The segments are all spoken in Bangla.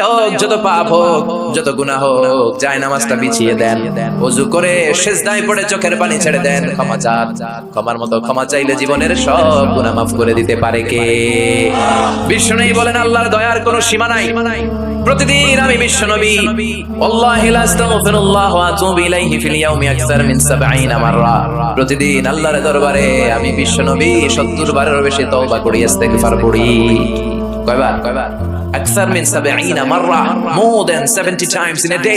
হোক, যত পাপ হোক, যত হোক নামাজটা দেন। করে পড়ে চোখের পানি ছেড়ে দেন। ক্ষমা ক্ষমার মতো ক্ষমা চাইলে জীবনের সব গুণা মাফ করে দিতে পারে কে? বিষ্ণুই বলেন, আল্লাহর দয়ার কোনো সীমা নাই। প্রতিদিন আমি বিশ্বনবী আল্লাহি আস্তাগফিরুল্লাহ ওয়া আতুবু ইলাইহি ফিল ইয়াউমি আকসার মিন 70 মাররা। প্রতিদিন আল্লাহর দরবারে আমি বিশ্বনবী 70 বারের বেশি তওবা করি, ইস্তেগফার করি। কয়বার? কয়বার? আকসার mean 70 মাররা more than 70 times in a day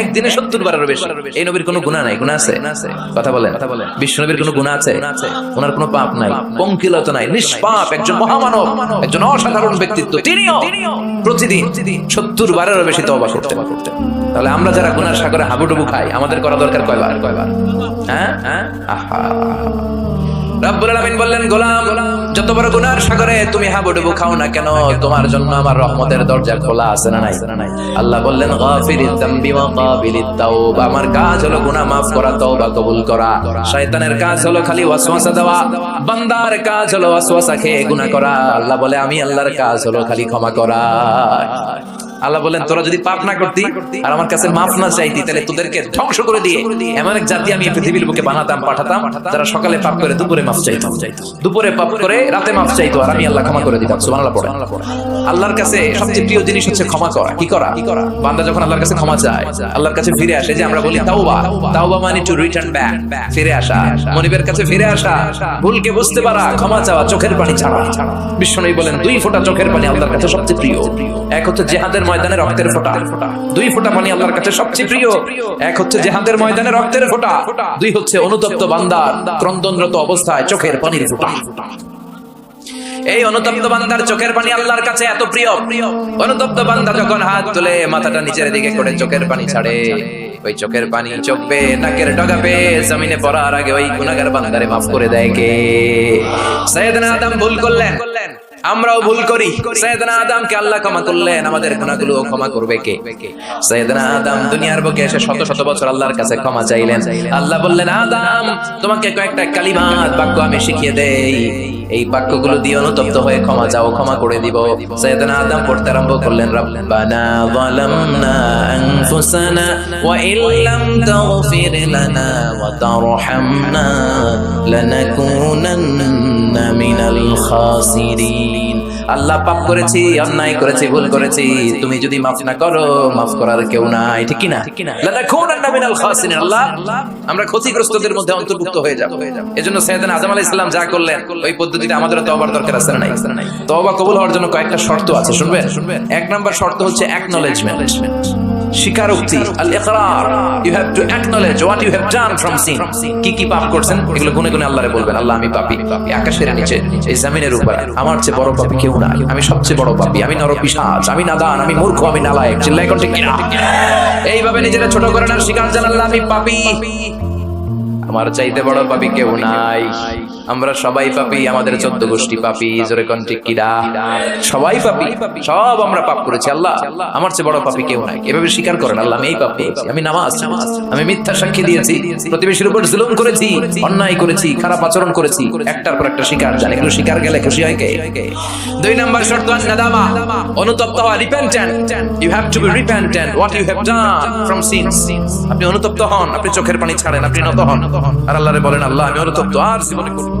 একদিনে 70 বারেরও বেশি। এই নবীর কোনো গুনাহ নাই, গুনাহ আছে? কথা বলেন। কথা বলেন বিশ্বনবীর কোনো গুনাহ আছে? ওনার কোনো পাপ নাই, পঙ্কিলতা নাই, নিষ্পাপ একজন মহামানব, একজন অসাধারণ ব্যক্তিত্ব। তিনিও প্রতিদিন 70 বারেরও বেশি তওবা করতে করতে তাহলে আমরা যারা গুনার সাগরে হাবুডুবু খাই, আমাদের করা দরকার কয়বার? কয়বার হ্যাঁ হ্যাঁ? আহা। আলামিন বললেন, গোলাম, যত বড় গুনার সাগরে তুমি খাও না কেন? তোমার জন্য আমার রহমতের দরজা খোলা আছে না নাই? আল্লাহ বললেন গাফিরিত যামবি ওয়া কাবিলিত আমার কাজ হলো গুনাহ maaf করা, তওবা কবুল করা। শয়তানের কাজ হলো খালি ওয়াসওয়াসা দেওয়া। বান্দার কাজ হলো ওয়াসওয়াসা খেয়ে গুনাহ করা। আল্লাহ বলে, আমি আল্লাহর কাজ হলো খালি ক্ষমা করা। আল্লাহ বলেন তোরা যদি পাপ না করতি আর আমার কাছে মাফ না চাইতি, তাহলে তোদেরকে ধ্বংস করে দিয়ে এমন এক জাতি আমি পৃথিবীর বুকে বানাতাম, পাঠাতাম, যারা সকালে পাপ করে, দুপুরে মাফ চাইতো। দুপুরে পাপ করে, রাতে মাফ চাইতো। আর আমি আল্লাহ ক্ষমা করে দিতাম পড়ে। আল্লাহর কাছে সবচেয়ে প্রিয় জিনিস হচ্ছে ক্ষমা করা। কি করা? বান্দা যখন আল্লাহর কাছে ক্ষমা চায়, আল্লাহর কাছে ফিরে আসে যে আমরা বলি তাওবা। তাওবা মানে টু রিটার্ন ব্যাক ফিরে আসা। মনিবের কাছে ফিরে আসা। ভুলকে বুঝতে পারা, ক্ষমা চাওয়া, চোখের পানি ছাড়া। বলেন, দুই ফোঁটা চোখের পানি আল্লাহর কাছে সবচেয়ে প্রিয়। এক হচ্ছে জেহাদের ময়দানে রক্তের ফোঁটা। দুই ফোঁটা পানি আল্লাহর কাছে সবচেয়ে প্রিয়। এক হচ্ছে জেহাদের ময়দানে রক্তের ফোঁটা। দুই হচ্ছে অনুতপ্ত বান্দার ক্রন্দনরত অবস্থায়। চোখের পানির ফোঁটা এই অনুতপ্ত বান্দার চোখের পানি আল্লাহর কাছে এত প্রিয়। অনুতপ্ত বান্দা যখন হাত তুলে মাথাটা নিচের দিকে করে চোখের পানি ছাড়ে, ওই চোখের পানি চোখবে নাকের ডগাবে জমিনে পড়ার আগে ওই গুনাগার বান্দারে মাফ করে দেয় কে? সৈয়দনা আদম ভুল করলেন। আমরাও ভুল করি। সৈয়দনা আদমকে আল্লাহ ক্ষমা করলেন, আমাদের গুনাহগুলো ক্ষমা করবে কে? সৈয়দনা আদম দুনিয়ার বুকে এসে শত শত বছর আল্লাহর কাছে ক্ষমা চাইলেন। আল্লাহ বললেন, আদম, তোমাকে কয়েকটা কালিমাত বাক্য আমি শিখিয়ে দেই। এই বাক্যগুলো দিয়ে অনুতপ্ত হয়ে ক্ষমা চাও, ক্ষমা করে দিব। সৈয়দনা আদম পড়তে আরম্ভ করলেন, রব্বানা যালামনা আনফুসানা ওয়া ইল্লাম তাগফির লানা ওয়া তারহামনা লানাকুনান্না আল্লাহ পাপ করেছি, অন্যায় করেছি, ভুল করেছি, তুমি যদি মাফ না করো, মাফ করার কেউ নাই, ঠিক না আমরা ক্ষতিগ্রস্তদের মধ্যে অন্তর্ভুক্ত হয়ে যাব। এজন্য সাইয়েদনা আদম আলাইহিস সালাম যা করলেন, ওই পদ্ধতিতে আমাদের তওবার দরকার আছে না নাই? কবুল হওয়ার জন্য কয়েকটা শর্ত আছে, শুনবেন? এক নাম্বার শর্ত হচ্ছে অ্যাকনলেজমেন্ট স্বীকারোক্তি you have to acknowledge what you have done from sin কি কি পাপ করছেন, এগুলো গুনে গুনে আল্লাহরে বলবেন, আল্লাহ, আমি পাপি। আকাশের নিচে, এই জমিনের উপর, আমার চেয়ে বড় পাপি কেউ নাই। আমি সবচেয়ে বড় পাপি, আমি নরপিশাচ, আমি নাদান, আমি মূর্খ, আমি নালায়ক। চিল্লাই কোন কিনা এইভাবে নিজেরা ছোট করে না স্বীকার জানাল্লাহ আমি পাপী। আমার চাইতে বড় পাপি কেউ নাই। আমরা সবাই পাপি, আমাদের চোদ্দ গোষ্ঠী পাপি, জোরে কোন কিরা সবাই পাপি, সব আমরা পাপ করেছি, আল্লাহ। আমার চেয়ে বড় পাপি কেউ নাই। এভাবে স্বীকার করেন, আল্লাহ, আমি এই পাপ করেছি, আমি নামাজ, আমি মিথ্যা সাক্ষী দিয়েছি, প্রতিবেশীর উপর জুলুম করেছি, অন্যায় করেছি, খারাপ আচরণ করেছি, একটার পর একটা শিকার জানি এগুলো শিকার গেলে খুশি হয় কে? দুই নাম্বার শর্ত নাদামা, অনুতপ্ত হওয়া repentant you have to be repentant what you have done from sins আপনি অনুতপ্ত হন, আপনি চোখের পানি ছাড়েন, আপনি নত হন। আর আল্লাহরে বলেন আল্লাহ আমি অনুতপ্ত আর জীবনে করব